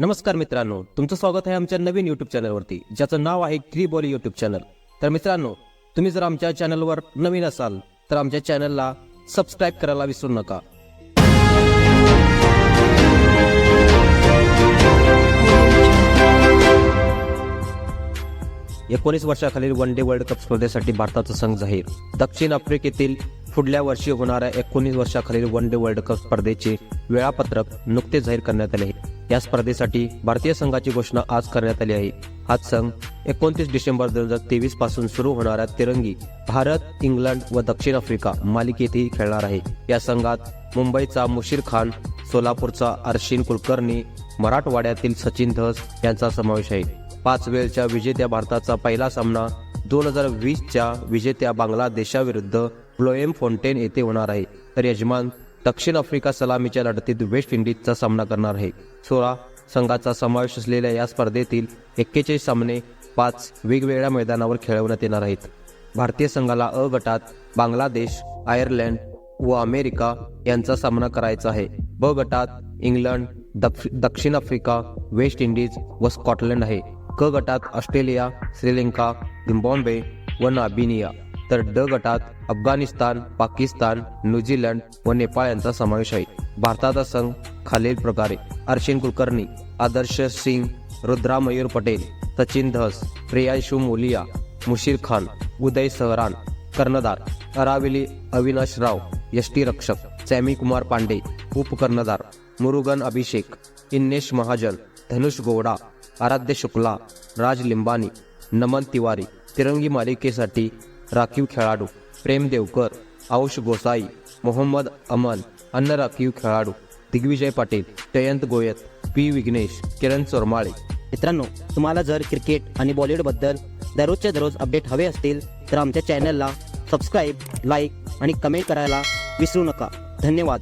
नमस्कार मित्रांनो तुमचं स्वागत आहे आमच्या नवीन युट्यूब चॅनलवरती ज्याचं नाव आहे ग्री बॉली युट्यूब चॅनल तर मित्रांनो तुम्ही जर आमच्या चॅनलवर नवीन असाल तर आमच्या चॅनलला सबस्क्राईब करायला विसरू नका. एकोणीस वर्षाखालील वन डे वर्ल्ड कप स्पर्धेसाठी भारताचा संघ जाहीर. दक्षिण आफ्रिकेतील पुढल्या वर्षी होणाऱ्या एकोणीस वर्षाखालील वन डे वर्ल्ड कप स्पर्धेचे वेळापत्रक नुकते जाहीर करण्यात आले आहे. या स्पर्धेसाठी भारतीय संघाची घोषणा आज करण्यात आली आहे. हाच संघ एकोणतीस डिसेंबर दोन हजार तेवीसपासून सुरू होणाऱ्या तिरंगी भारत इंग्लंड व दक्षिण आफ्रिका मालिकेतही खेळणार आहे. या संघात मुंबईचा मुशीर खान सोलापूरचा अर्शिन कुलकर्णी मराठवाड्यातील सचिन धस यांचा समावेश आहे. पाच वेळच्या विजेत्या भारताचा पहिला सामना दोन हजार वीसच्या विजेत्या बांगलादेशाविरुद्ध फ्लोएम फोंटेन येथे होणार आहे. तर यजमान दक्षिण आफ्रिका सलामीच्या लढतीत वेस्ट इंडिजचा सामना करणार आहे. सोळा संघाचा समावेश असलेल्या या स्पर्धेतील एक्केचाळीस सामने पाच वेगवेगळ्या मैदानावर खेळवण्यात येणार आहेत. भारतीय संघाला अ गटात बांगलादेश आयर्लंड व अमेरिका यांचा सामना करायचा आहे. ब गटात इंग्लंड दक्ष- दक्षिण आफ्रिका वेस्ट इंडिज व स्कॉटलंड आहे. क गटात ऑस्ट्रेलिया श्रीलंका झिम्बॉम्बे व नाबिनिया तर ड गटात अफगाणिस्तान पाकिस्तान न्यूझीलंड व नेपाळ यांचा समावेश आहे. भारताचा संघ खालील प्रकारे अर्शिन कुलकर्णी आदर्श सिंग रुद्रा मयूर पटेल सचिन धस प्रियांशु मोलिया मुशीर खान उदय सहरान कर्णधार अराविली अविनाश राव यष्टी रक्षक सॅमी कुमार पांडे उपकर्णधार मुरुगन अभिषेक इन्नेश महाजन धनुष गोवडा आराध्य शुक्ला राज लिंबानी नमन तिवारी तिरंगी मालिकेसाठी राखीव खेळाडू. प्रेम देवकर आयुष गोसाई मोहम्मद अमन अन्न राखीव खेळाडू. दिग्विजय पाटील जयंत गोयत पी विघ्नेश किरण चोरमाळे मित्रांनो तुम्हाला जर क्रिकेट आणि बॉलिवूडबद्दल दररोजच्या दररोज अपडेट हवे असतील तर आमच्या चॅनलला सबस्क्राईब लाईक आणि कमेंट करायला विसरू नका. धन्यवाद.